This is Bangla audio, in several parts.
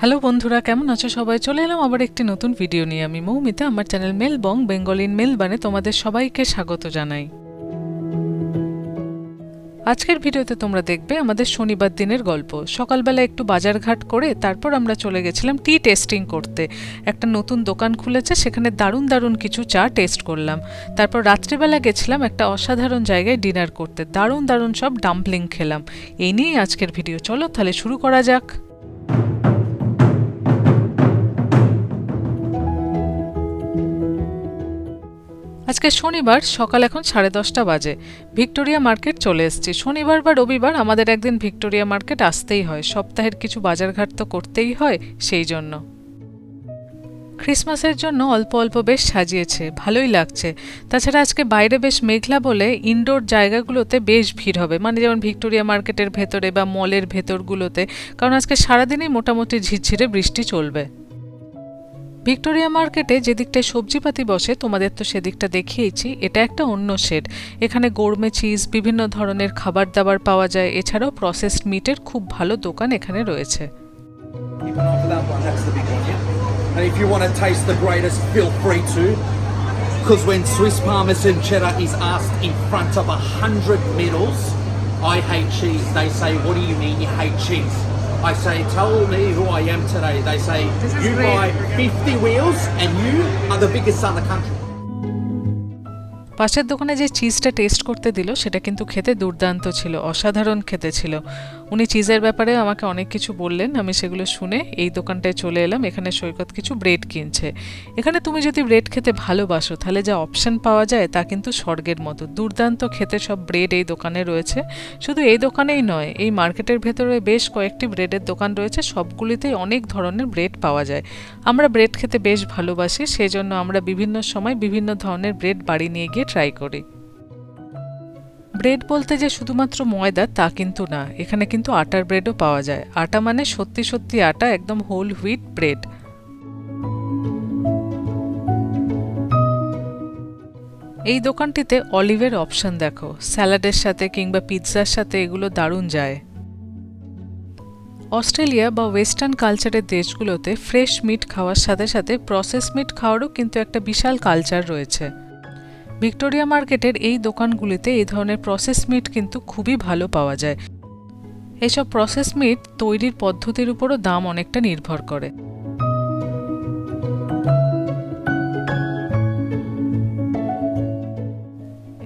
হ্যালো বন্ধুরা, কেমন আছো সবাই? চলে এলাম আবার একটি নতুন ভিডিও নিয়ে। আমি মৌমিতা, আমার চ্যানেল মেলবং বেঙ্গল ইন মেলবানে তোমাদের সবাইকে স্বাগত জানাই। আজকের ভিডিওতে তোমরা দেখবে আমাদের শনিবার দিনের গল্প। সকালবেলা একটু বাজারঘাট করে তারপর আমরা চলে গেছিলাম টি টেস্টিং করতে। একটা নতুন দোকান খুলেছে, সেখানে দারুণ দারুণ কিছু চা টেস্ট করলাম। তারপর রাত্রিবেলা গেছিলাম একটা অসাধারণ জায়গায় ডিনার করতে। দারুণ দারুণ সব ডাম্পলিং খেলাম। এই নিয়েই আজকের ভিডিও চলো তাহলে শুরু করা যাক। আজকে শনিবার, সকাল এখন সাড়ে দশটা বাজে। ভিক্টোরিয়া মার্কেট চলে এসেছি। শনিবার বা রবিবার আমাদের একদিন ভিক্টোরিয়া মার্কেট আসতেই হয়। সপ্তাহের কিছু বাজারঘাট তো করতেই হয়, সেই জন্য। ক্রিসমাসের জন্য অল্প অল্প বেশ সাজিয়েছে, ভালোই লাগছে। তাছাড়া আজকে বাইরে বেশ মেঘলা বলে ইনডোর জায়গাগুলোতে বেশ ভিড় হবে। মানে যেমন ভিক্টোরিয়া মার্কেটের ভেতরে বা মলের ভেতরগুলোতে। কারণ আজকে সারাদিনই মোটামুটি ঝিরঝিরে বৃষ্টি চলবে। ভিক্টোরিয়া মার্কেটে যে দিকটায় সবজিপাতি বসে তোমাদের তো সেদিকটা দেখিয়েছি এটা একটা অন্য শেড এখানে গোড়মে চিজ বিভিন্ন ধরনের খাবার দাবার পাওয়া যায় এছাড়াও প্রসেসড মিটের খুব ভালো দোকান এখানে রয়েছে. And if you want to taste the greatest, feel free to. Because when Swiss Parmesan cheddar is asked in front of a hundred medals, I hate cheese. They say, "What do you mean you hate cheese?" I say, "Tell me who I am today." They say, "You buy 50 wheels, and you are the biggest son of the country." পাশের দোকানে যে চিজটা টেস্ট করতে দিল সেটা কিন্তু খেতে দুর্দান্ত ছিল অসাধারণ খেতে ছিল উনি চিজের ব্যাপারে আমাকে অনেক কিছু বললেন, আমি সেগুলো শুনে এই দোকানটায় চলে এলাম, এখানে সৈকত কিছু ব্রেড কিনছে। এখানে তুমি যদি ব্রেড খেতে ভালোবাসো, তাহলে যা অপশান পাওয়া যায় তা কিন্তু স্বর্গের মতো। দুর্দান্ত খেতে সব ব্রেড এই দোকানে রয়েছে। শুধু এই দোকানেই নয়, এই মার্কেটের ভেতরে বেশ কয়েকটি ব্রেডের দোকান রয়েছে, সবগুলিতেই অনেক ধরনের ব্রেড পাওয়া যায়। আমরা ব্রেড খেতে বেশ ভালোবাসি সেই জন্য আমরা বিভিন্ন সময় বিভিন্ন ধরনের ব্রেড বাড়ি নিয়ে গিয়ে ট্রাই করি। ব্রেড বলতে যে শুধুমাত্র ময়দা, তা কিন্তু না। এখানে কিন্তু আটার ব্রেডও পাওয়া যায়। আটা মানে সত্যি সত্যি আটা, একদম হোল হুইট ব্রেড এই দোকানটিতে অলিভের অপশন দেখো। স্যালাডের সাথে কিংবা পিৎজার সাথে এগুলো দারুণ যায়। অস্ট্রেলিয়া বা ওয়েস্টার্ন কালচারের দেশগুলোতে ফ্রেশ মিট খাওয়ার সাথে সাথে প্রসেস মিট খাওয়ারও কিন্তু একটা বিশাল কালচার রয়েছে। ভিক্টোরিয়া মার্কেটের এই দোকানগুলিতে এই ধরনের প্রসেস মিট কিন্তু খুবই ভালো পাওয়া যায়। এসব প্রসেস মিট তৈরির পদ্ধতির উপরও দাম অনেকটা নির্ভর করে।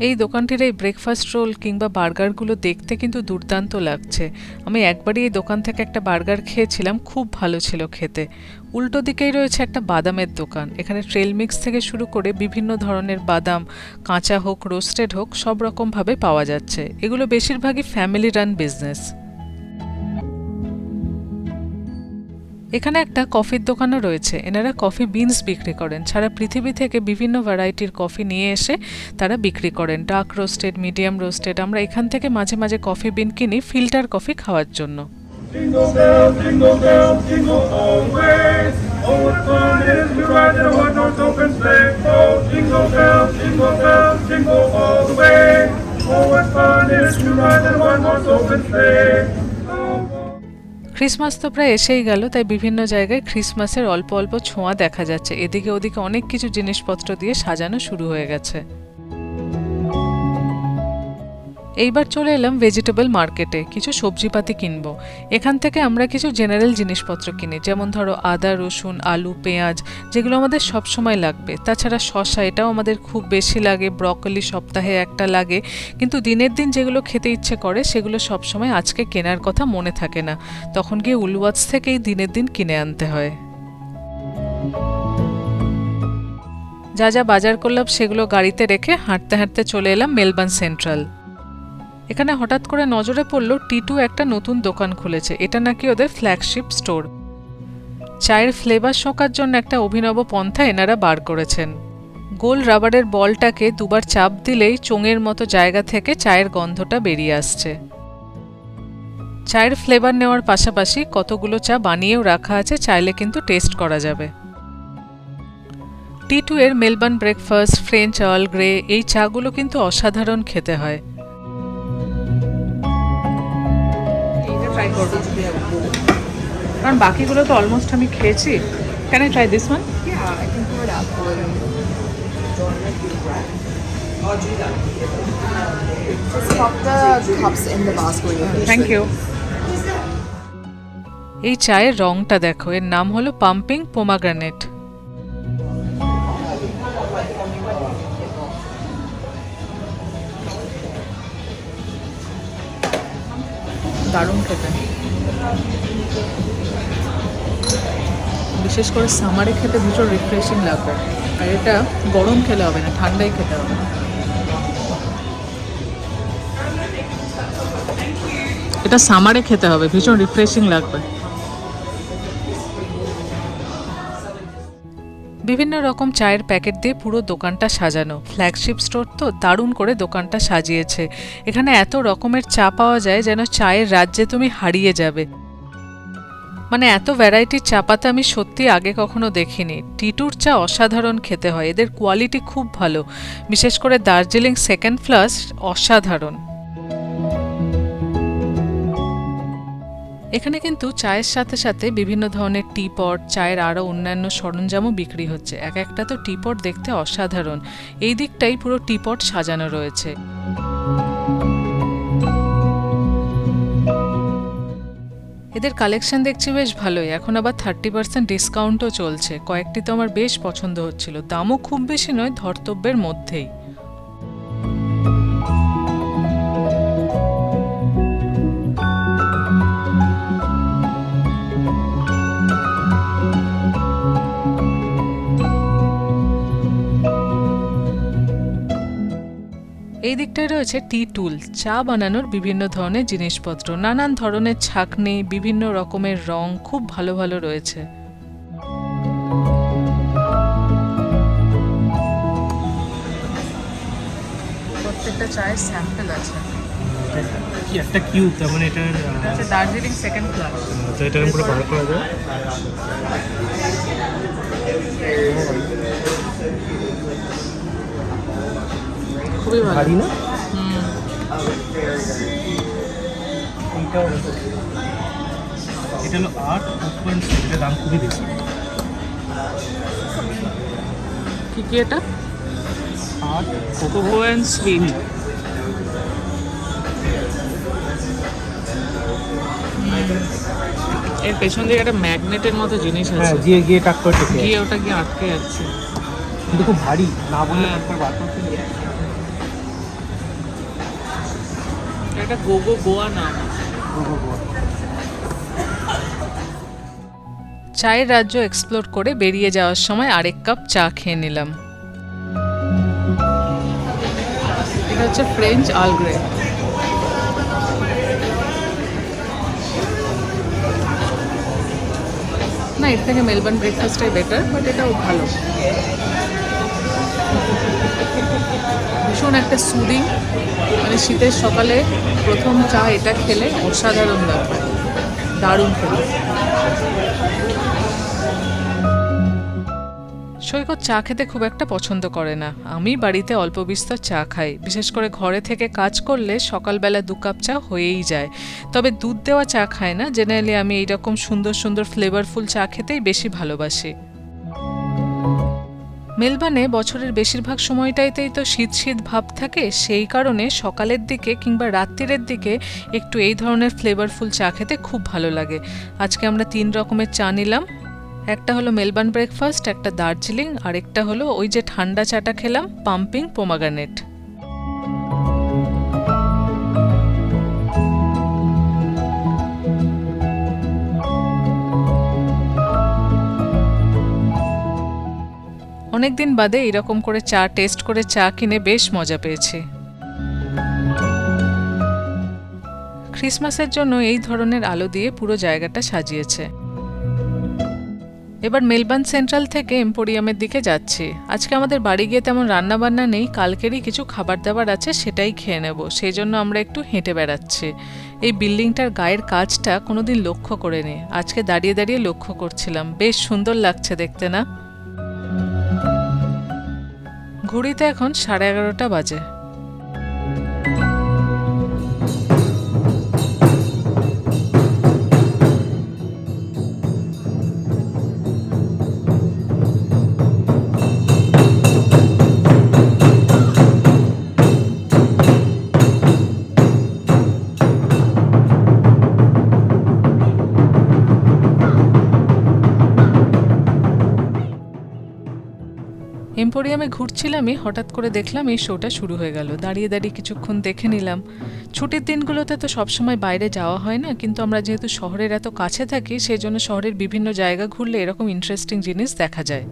এই দোকানটির এই ব্রেকফাস্ট রোল কিংবা বার্গারগুলো দেখতে কিন্তু দুর্দান্ত লাগছে। আমি একবারই এই দোকান থেকে একটা বার্গার খেয়েছিলাম, খুব ভালো ছিল খেতে। উল্টো দিকেই রয়েছে একটা বাদামের দোকান। এখানে ট্রেল মিক্স থেকে শুরু করে বিভিন্ন ধরনের বাদাম, কাঁচা হোক রোস্টেড হোক, সব রকমভাবে পাওয়া যাচ্ছে। এগুলো বেশিরভাগই ফ্যামিলি রান বিজনেস এখানে একটা কফির দোকানও রয়েছে এনারা কফি বিনস বিক্রি করেন সারা পৃথিবী থেকে বিভিন্ন ভ্যারাইটির কফি নিয়ে এসে তারা বিক্রি করেন ডার্ক রোস্টেড মিডিয়াম রোস্টেড আমরা এখান থেকে মাঝে মাঝে কফি বিন কিনি ফিল্টার কফি খাওয়ার জন্য. Oh, what fun it is to ride in one-horse open sleigh. Christmas তো প্রায় এসেই গেল, তাই বিভিন্ন জায়গায় ক্রিসমাসের অল্প অল্প ছোঁয়া দেখা যাচ্ছে। এদিকে ওদিকে অনেক কিছু জিনিসপত্র দিয়ে সাজানো শুরু হয়ে গেছে। এইবার চলে এলাম ভেজিটেবল মার্কেটে কিছু সবজিপাতি কিনবো। এখান থেকে আমরা কিছু জেনারেল জিনিসপত্র কিনি, যেমন ধরো আদা, রসুন, আলু, পেঁয়াজ, যেগুলো আমাদের সব সময় লাগবে। তাছাড়া শশা এটাও আমাদের খুব বেশি লাগে ব্রকলি সপ্তাহে একটা লাগে। কিন্তু দিনের দিন যেগুলো খেতে ইচ্ছে করে, সেগুলো সব সময় আজকে কেনার কথা মনে থাকে না। তখন গিয়ে উলওয়াটস থেকেই দিনের দিন কিনে আনতে হয়। যা যা বাজার করলাম, সেগুলো গাড়িতে রেখে হাঁটতে হাঁটতে চলে এলাম মেলবার্ন সেন্ট্রাল। এখানে হঠাৎ করে নজরে পড়ল টিটু একটা নতুন দোকান খুলেছে। এটা নাকি ওদের ফ্ল্যাগশিপ স্টোর চায়ের ফ্লেভার শোকার জন্য একটা অভিনব পন্থা এনারা বার করেছেন। গোল রাবারের বলটাকে দুবার চাপ দিলেই চোঙের মতো জায়গা থেকে চায়ের গন্ধটা বেরিয়ে আসছে। চায়ের ফ্লেভার নেওয়ার পাশাপাশি কতগুলো চা বানিয়েও রাখা আছে, চাইলে কিন্তু টেস্ট করা যাবে। টি টু এর Melbourne breakfast French Earl Grey এই চাগুলো কিন্তু অসাধারণ খেতে হয়। ট্রাই করব। কারণ বাকিগুলো তো অলমোস্ট আমি খেয়েছি। Can I try this one thank you এই চায়ের রংটা দেখো, এর নাম হলো পাম্পিং পোমাগ্রানেট। দারুণ খেতে। বিশেষ করে সামারে খেতে ভীষণ রিফ্রেশিং লাগবে। আর এটা গরম খেলে হবে না, ঠান্ডাই খেতে হবে এটা সামারে খেতে হবে, ভীষণ রিফ্রেশিং লাগবে। বিভিন্ন রকম চায়ের প্যাকেট দিয়ে পুরো দোকানটা সাজানো। ফ্ল্যাগশিপ স্টোর তো দারুণ করে দোকানটা সাজিয়েছে। এখানে এত রকমের চা পাওয়া যায় যেন চায়ের রাজ্যে তুমি হারিয়ে যাবে। মানে এত ভ্যারাইটির চা পাতা আমি সত্যি আগে কখনো দেখিনি। টিটুর চা অসাধারণ খেতে হয়। এদের কোয়ালিটি খুব ভালো। বিশেষ করে দার্জিলিং সেকেন্ড ফ্লাস অসাধারণ। এখানে কিন্তু চায়ের সাথে সাথে বিভিন্ন ধরনের টি পট চায়ের আরও অন্যান্য সরঞ্জামও বিক্রি হচ্ছে। এক একটা তো টি পট দেখতে অসাধারণ। এই দিকটাই পুরো টি পট সাজানো রয়েছে। এদের কালেকশন দেখছি বেশ ভালোই। এখন আবার থার্টি পার্সেন্ট ডিসকাউন্টও চলছে। কয়েকটি তো আমার বেশ পছন্দ হচ্ছিল। দামও খুব বেশি নয়, ধর্তব্যের মধ্যেই। এই দিকটায় রয়েছে টি টুল। চা বানানোর বিভিন্ন ধরনের জিনিসপত্র নানান ধরনের ছাকনি বিভিন্ন রকমের রং খুব ভালো ভালো রয়েছে। প্রত্যেকটা চায়ের স্যাম্পল আছে। কি একটা কিউব তার মানে এটা হচ্ছে দার্জিলিং সেকেন্ড ক্লাস তো এটা করে বার করা যায় খুবই ভারী না এটা হলো আট পয়েন্ট এটার দাম খুবই বেশি। কি কি এটা? আট কোকো। অ্যান্ড সুইট এর পেছন দিকে একটা ম্যাগনেটের মতো জিনিস হ্যাঁ আছে গিয়ে গিয়ে টাক করে গিয়ে ওটা গিয়ে আটকে যাচ্ছে। কিন্তু খুব ভারী না বললে হ্যাঁ। একবার বার করতে এটা গোগো গোয়া নাম। গো, গো, গো। চায়ের রাজ্য এক্সপ্লোর করে বেরিয়ে যাওয়ার সময় আরেক কাপ চা খেয়ে নিলাম। এটা হচ্ছে ফ্রেঞ্চ আলগ্রে না এর থেকে মেলবার্ন ব্রেকফাস্টটাই বেটার বাট এটাও ভালো। ভীষণ একটা সুদিং মানে শীতের সকালে প্রথম চা এটা খেলে অসাধারণ ব্যাপার। দারুণ খেতে। সৈকত চা খেতে খুব একটা পছন্দ করে না। আমি বাড়িতে অল্প বিস্তর চা খাই। বিশেষ করে ঘরে থেকে কাজ করলে সকালবেলা দু কাপ চা হয়েই যায়। তবে দুধ দেওয়া চা খায় না। জেনারেলি আমি এইরকম সুন্দর সুন্দর ফ্লেভারফুল চা খেতেই বেশি ভালোবাসি। মেলবানে বছরের বেশিরভাগ সময়টাইতেই তো শীত শীত ভাব থাকে, সেই কারণে সকালের দিকে কিংবা রাত্রিরের দিকে একটু এই ধরনের ফ্লেভারফুল চা খেতে খুব ভালো লাগে। আজকে আমরা তিন রকমের চা নিলাম। একটা হলো মেলবার্ন ব্রেকফাস্ট একটা দার্জিলিং আর একটা হলো ওই যে ঠান্ডা চাটা খেলাম পাম্পিং পোমাগানেট অনেকদিন বাদে এরকম করে চা, টেস্ট করে চা কিনে বেশ মজা পেয়েছি। ক্রিসমাসের জন্য এই ধরনের আলো দিয়ে পুরো জায়গাটা সাজিয়েছে। এবার মেলবার্ন সেন্ট্রাল থেকে এম্পোরিয়ামের দিকে যাচ্ছি। আজকে আমাদের বাড়ি গিয়ে তেমন রান্না বান্না নেই, কালকেরই কিছু খাবার দাবার আছে সেটাই খেয়ে নেব। সেই জন্য আমরা একটু হেঁটে বেড়াচ্ছি। এই বিল্ডিংটার গায়ের কাজটা কোনোদিন লক্ষ্য করিনি। আজকে দাঁড়িয়ে দাঁড়িয়ে লক্ষ্য করছিলাম। বেশ সুন্দর লাগছে দেখতে না? ঘড়িতে এখন সাড়ে এগারোটা বাজে। এম্পোরিয়ামে ঘুরছিলামই, হঠাৎ করে দেখলাম এই শোটা শুরু হয়ে গেল। দাঁড়িয়ে দাঁড়িয়ে কিছুক্ষণ দেখে নিলাম। ছুটির দিনগুলোতে তো সবসময় বাইরে যাওয়া হয় না, কিন্তু আমরা যেহেতু শহরের এত কাছে থাকি সেই জন্য শহরের বিভিন্ন জায়গা ঘুরলে এরকম ইন্টারেস্টিং জিনিস দেখা যায়।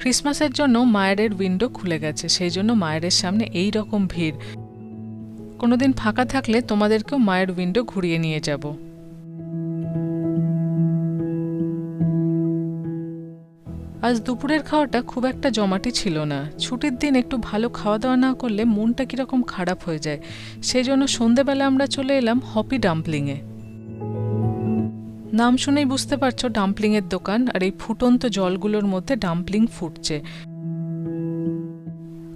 ক্রিসমাসের জন্য মায়ের উইন্ডো খুলে গেছে, সেই জন্য মায়ের সামনে এই রকম ভিড়। কোনোদিন ফাঁকা থাকলে তোমাদেরকেও মায়ের উইন্ডো ঘুরিয়ে নিয়ে যাব। আজ দুপুরের খাওয়াটা খুব একটা জমাটি ছিল না। ছুটির দিন একটু ভালো খাওয়া দাওয়া না করলে মনটা কীরকম খারাপ হয়ে যায়। সেই জন্য সন্ধেবেলা আমরা চলে এলাম হপি ডাম্পলিংয়ে। নাম শুনেই বুঝতে পারছ, ডাম্পলিংয়ের দোকান আর এই ফুটন্ত জলগুলোর মধ্যে ডাম্পলিং ফুটছে।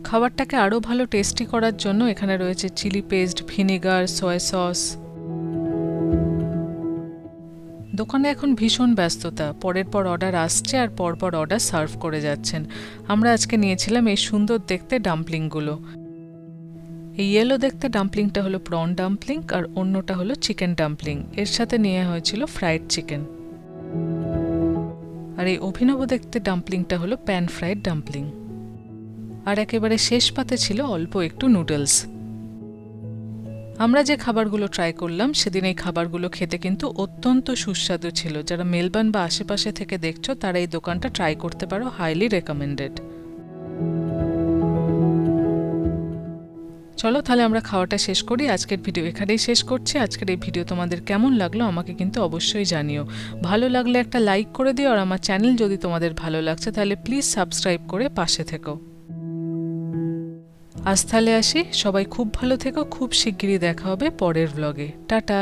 খাবারটাকে আরও ভালো টেস্টি করার জন্য এখানে রয়েছে chilli paste vinegar soya sauce দোকানে এখন ভীষণ ব্যস্ততা। পরের পর অর্ডার আসছে আর পরপর অর্ডার সার্ভ করে যাচ্ছেন। আমরা আজকে নিয়েছিলাম এই সুন্দর দেখতে ডাম্পলিংগুলো এই ইয়েলো দেখতে ডাম্পলিংটা হলো প্রন ডাম্পলিং আর অন্যটা হলো চিকেন ডাম্পলিং এর সাথে নেওয়া হয়েছিল ফ্রাইড চিকেন আর এই অভিনব দেখতে ডাম্পলিংটা হলো প্যান ফ্রাইড ডাম্পলিং আর একেবারে শেষ পাতে ছিল অল্প একটু নুডলস। আমরা যে খাবারগুলো ট্রাই করলাম, সেদিন এই খাবারগুলো খেতে কিন্তু অত্যন্ত সুস্বাদু ছিল। যারা মেলবার্ন বা আশেপাশে থেকে দেখছ, তারা এই দোকানটা ট্রাই করতে পারো হাইলি রেকমেন্ডেড চলো তাহলে আমরা খাওয়াটা শেষ করি। আজকের ভিডিও এখানেই শেষ করছি। আজকের এই ভিডিও তোমাদের কেমন লাগল, আমাকে কিন্তু অবশ্যই জানিও। ভালো লাগলে একটা লাইক করে দিও, আর আমার চ্যানেল যদি তোমাদের ভালো লাগছে, তাহলে প্লিজ সাবস্ক্রাইব করে পাশে থেকো। আজ তাহলে আসি। সবাই খুব ভালো থেকো। খুব শিগগিরই দেখা হবে পরের ব্লগে টাটা।